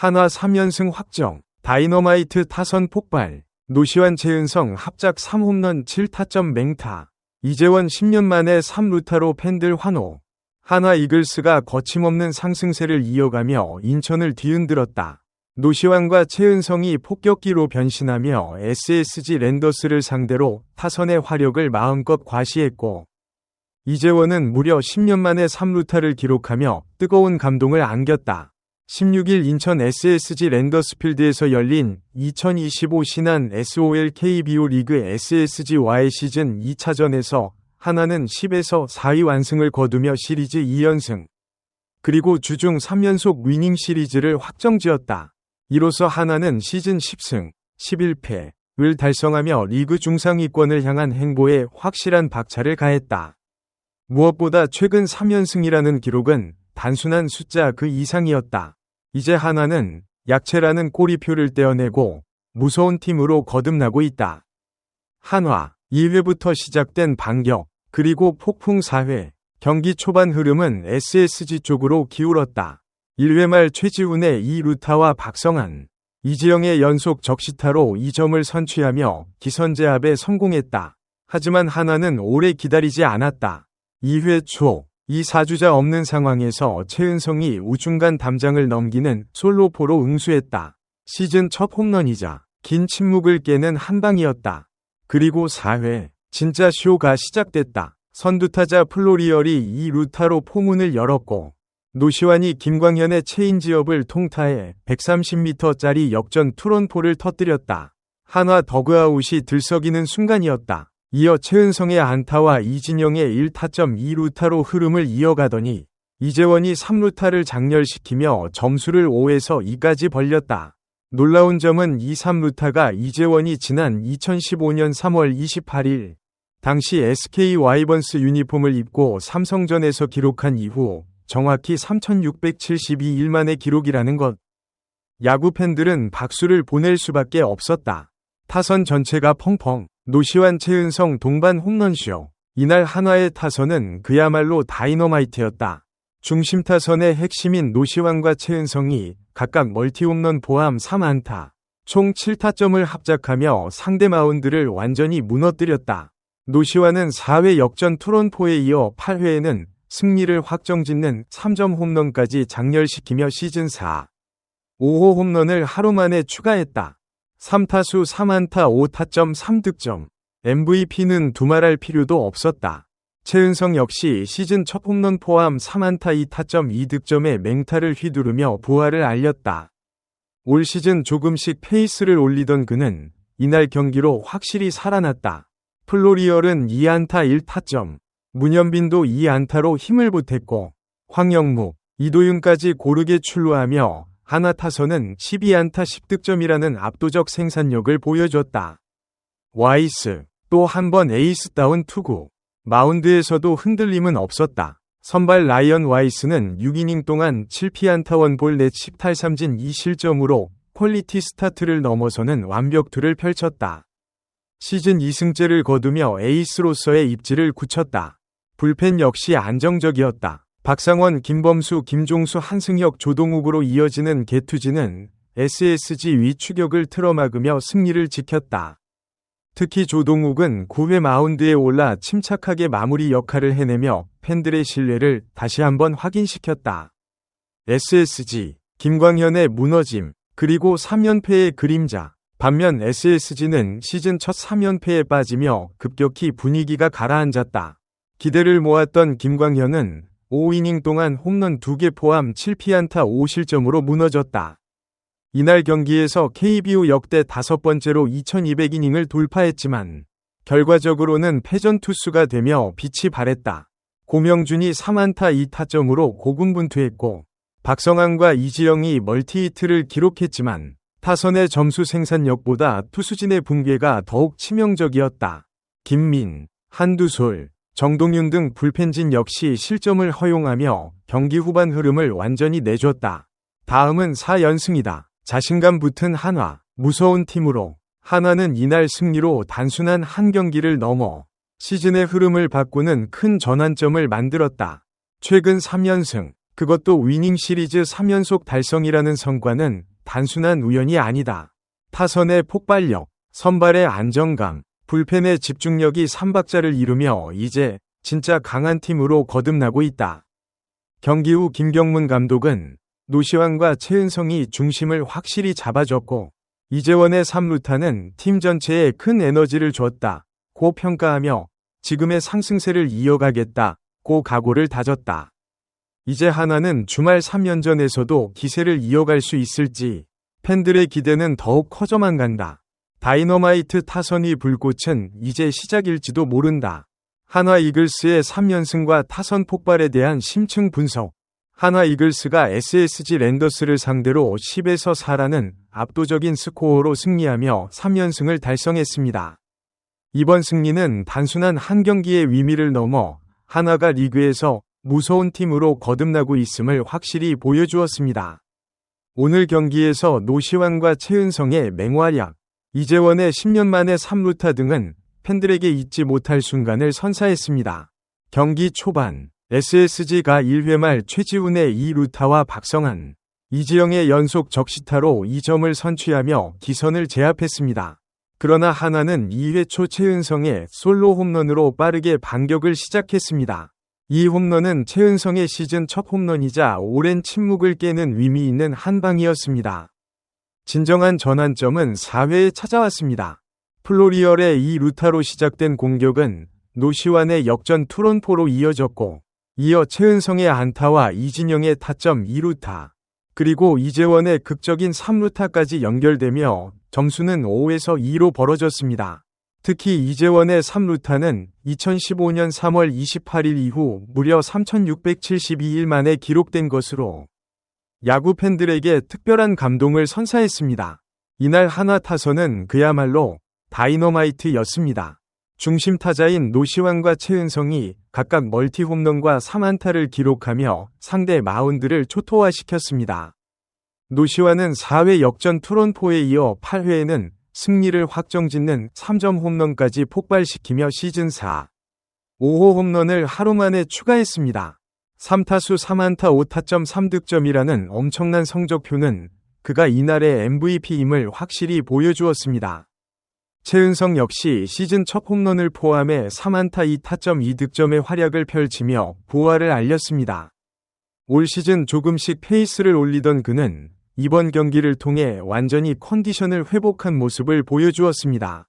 한화 3연승 확정, 다이너마이트 타선 폭발, 노시환 최은성 합작 3홈런 7타점 맹타, 이재원 10년 만에 3루타로 팬들 환호. 한화 이글스가 거침없는 상승세를 이어가며 인천을 뒤흔들었다. 노시환과 최은성이 폭격기로 변신하며 SSG 랜더스를 상대로 타선의 화력을 마음껏 과시했고 이재원은 무려 10년 만에 3루타를 기록하며 뜨거운 감동을 안겼다. 16일 인천 SSG 랜더스필드에서 열린 2025 신한 SOL KBO 리그 SSG와의 시즌 2차전에서 하나는 10에서 4위 완승을 거두며 시리즈 2연승, 그리고 주중 3연속 위닝 시리즈를 확정지었다. 이로써 하나는 시즌 10승, 11패를 달성하며 리그 중상위권을 향한 행보에 확실한 박차를 가했다. 무엇보다 최근 3연승이라는 기록은 단순한 숫자 그 이상이었다. 이제 하나는 약체라는 꼬리표를 떼어내고 무서운 팀으로 거듭나고 있다. 한화 2회부터 시작된 반격 그리고 폭풍 4회 경기 초반 흐름은 SSG 쪽으로 기울었다. 1회 말 최지훈의 2루타와 박성한, 이지영의 연속 적시타로 2점을 선취하며 기선제압에 성공했다. 하지만 하나는 오래 기다리지 않았다. 2회 초, 이 사주자 없는 상황에서 최은성이 우중간 담장을 넘기는 솔로포로 응수했다. 시즌 첫 홈런이자 긴 침묵을 깨는 한 방이었다. 그리고 4회 진짜 쇼가 시작됐다. 선두타자 플로리얼이 이 루타로 포문을 열었고 노시환이 김광현의 체인지업을 통타해 130m짜리 역전 투런포를 터뜨렸다. 한화 더그아웃이 들썩이는 순간이었다. 이어 최은성의 안타와 이진영의 1타점 2루타로 흐름을 이어가더니 이재원이 3루타를 장렬시키며 점수를 5에서 2까지 벌렸다. 놀라운 점은 이 3루타가 이재원이 지난 2015년 3월 28일 당시 SK 와이번스 유니폼을 입고 삼성전에서 기록한 이후 정확히 3672일 만의 기록이라는 것. 야구 팬들은 박수를 보낼 수밖에 없었다. 타선 전체가 펑펑 노시환 최은성 동반 홈런쇼. 이날 한화의 타선은 그야말로 다이너마이트였다. 중심 타선의 핵심인 노시환과 최은성이 각각 멀티홈런 포함 3안타, 총 7타점을 합작하며 상대 마운드를 완전히 무너뜨렸다. 노시환은 4회 역전 투런포에 이어 8회에는 승리를 확정짓는 3점 홈런까지 장렬시키며 시즌 4, 5호 홈런을 하루 만에 추가했다. 3타수 3안타 5타점 3득점. MVP는 두말할 필요도 없었다. 최은성 역시 시즌 첫 홈런 포함 3안타 2타점 2득점의 맹타를 휘두르며 부활을 알렸다. 올 시즌 조금씩 페이스를 올리던 그는 이날 경기로 확실히 살아났다. 플로리얼은 2안타 1타점, 문현빈도 2안타로 힘을 보탰고 황영무, 이도윤까지 고르게 출루하며 하나 타선은 12안타 10득점이라는 압도적 생산력을 보여줬다. 와이스 또 한 번 에이스다운 투구 마운드에서도 흔들림은 없었다. 선발 라이언 와이스는 6이닝 동안 7피안타 원볼 넷 10탈삼진 2실점으로 퀄리티 스타트를 넘어서는 완벽투를 펼쳤다. 시즌 2승째를 거두며 에이스로서의 입지를 굳혔다. 불펜 역시 안정적이었다. 박상원, 김범수, 김종수, 한승혁, 조동욱으로 이어지는 개투지는 SSG 위추격을 틀어막으며 승리를 지켰다. 특히 조동욱은 9회 마운드에 올라 침착하게 마무리 역할을 해내며 팬들의 신뢰를 다시 한번 확인시켰다. SSG, 김광현의 무너짐, 그리고 3연패의 그림자. 반면 SSG는 시즌 첫 3연패에 빠지며 급격히 분위기가 가라앉았다. 기대를 모았던 김광현은 5이닝 동안 홈런 2개 포함 7피안타 5실점으로 무너졌다. 이날 경기에서 KBO 역대 다섯 번째로 2200이닝을 돌파했지만 결과적으로는 패전 투수가 되며 빛이 발했다. 고명준이 3안타 2타점으로 고군분투했고 박성환과 이지영이 멀티히트를 기록했지만 타선의 점수 생산력보다 투수진의 붕괴가 더욱 치명적이었다. 김민, 한두솔, 정동윤 등 불펜진 역시 실점을 허용하며 경기 후반 흐름을 완전히 내줬다. 다음은 4연승이다. 자신감 붙은 한화, 무서운 팀으로 한화는 이날 승리로 단순한 한 경기를 넘어 시즌의 흐름을 바꾸는 큰 전환점을 만들었다. 최근 3연승, 그것도 위닝 시리즈 3연속 달성이라는 성과는 단순한 우연이 아니다. 타선의 폭발력, 선발의 안정감, 불펜의 집중력이 3박자를 이루며 이제 진짜 강한 팀으로 거듭나고 있다. 경기 후 김경문 감독은 노시환과 최은성이 중심을 확실히 잡아줬고 이재원의 3루타는 팀 전체에 큰 에너지를 줬다. 고 평가하며 지금의 상승세를 이어가겠다. 고 각오를 다졌다. 이제 하나는 주말 3연전에서도 기세를 이어갈 수 있을지 팬들의 기대는 더욱 커져만 간다. 다이너마이트 타선이 불꽃은 이제 시작일지도 모른다. 한화 이글스의 3연승과 타선 폭발에 대한 심층 분석. 한화 이글스가 SSG 랜더스를 상대로 10에서 4라는 압도적인 스코어로 승리하며 3연승을 달성했습니다. 이번 승리는 단순한 한 경기의 위미를 넘어 한화가 리그에서 무서운 팀으로 거듭나고 있음을 확실히 보여주었습니다. 오늘 경기에서 노시환과 최은성의 맹활약, 이재원의 10년 만의 3루타 등은 팬들에게 잊지 못할 순간을 선사했습니다. 경기 초반 SSG가 1회 말 최지훈의 2루타와 박성한, 이지영의 연속 적시타로 2점을 선취하며 기선을 제압했습니다. 그러나 하나는 2회 초 최은성의 솔로 홈런으로 빠르게 반격을 시작했습니다. 이 홈런은 최은성의 시즌 첫 홈런이자 오랜 침묵을 깨는 의미 있는 한 방이었습니다. 진정한 전환점은 4회에 찾아왔습니다. 플로리얼의 이 루타로 시작된 공격은 노시환의 역전 투런포로 이어졌고 이어 최은성의 안타와 이진영의 타점 2루타 그리고 이재원의 극적인 3루타까지 연결되며 점수는 5에서 2로 벌어졌습니다. 특히 이재원의 3루타는 2015년 3월 28일 이후 무려 3672일 만에 기록된 것으로 야구 팬들에게 특별한 감동을 선사했습니다. 이날 하나 타선은 그야말로 다이너마이트였습니다. 중심 타자인 노시환과 최은성이 각각 멀티 홈런과 3안타를 기록하며 상대 마운드를 초토화시켰습니다. 노시환은 4회 역전 투런포에 이어 8회에는 승리를 확정짓는 3점 홈런까지 폭발시키며 시즌 4, 5호 홈런을 하루 만에 추가했습니다. 3타수 3안타 5타점 3득점이라는 엄청난 성적표는 그가 이날의 MVP임을 확실히 보여주었습니다. 최은성 역시 시즌 첫 홈런을 포함해 3안타 2타점 2득점의 활약을 펼치며 부활을 알렸습니다. 올 시즌 조금씩 페이스를 올리던 그는 이번 경기를 통해 완전히 컨디션을 회복한 모습을 보여주었습니다.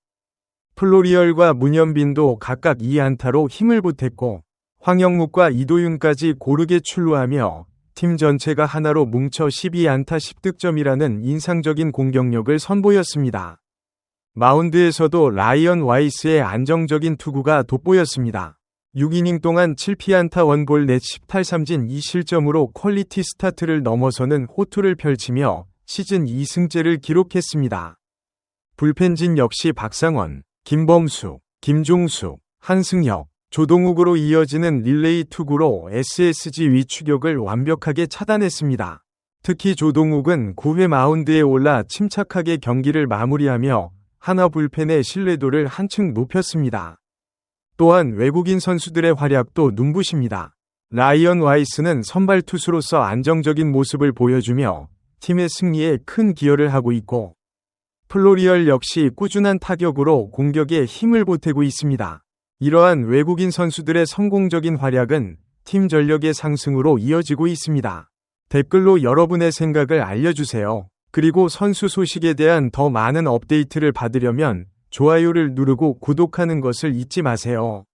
플로리얼과 문현빈도 각각 2안타로 힘을 보탰고 황영묵과 이도윤까지 고르게 출루하며 팀 전체가 하나로 뭉쳐 12안타 10득점이라는 인상적인 공격력을 선보였습니다. 마운드에서도 라이언 와이스의 안정적인 투구가 돋보였습니다. 6이닝 동안 7피안타 원볼 넷 10탈삼진 2실점으로 퀄리티 스타트를 넘어서는 호투를 펼치며 시즌 2승째를 기록했습니다. 불펜진 역시 박상원, 김범수, 김종수, 한승혁, 조동욱으로 이어지는 릴레이 투구로 SSG 위추격을 완벽하게 차단했습니다. 특히 조동욱은 9회 마운드에 올라 침착하게 경기를 마무리하며 하나 불펜의 신뢰도를 한층 높였습니다. 또한 외국인 선수들의 활약도 눈부십니다. 라이언 와이스는 선발 투수로서 안정적인 모습을 보여주며 팀의 승리에 큰 기여를 하고 있고 플로리얼 역시 꾸준한 타격으로 공격에 힘을 보태고 있습니다. 이러한 외국인 선수들의 성공적인 활약은 팀 전력의 상승으로 이어지고 있습니다. 댓글로 여러분의 생각을 알려주세요. 그리고 선수 소식에 대한 더 많은 업데이트를 받으려면 좋아요를 누르고 구독하는 것을 잊지 마세요.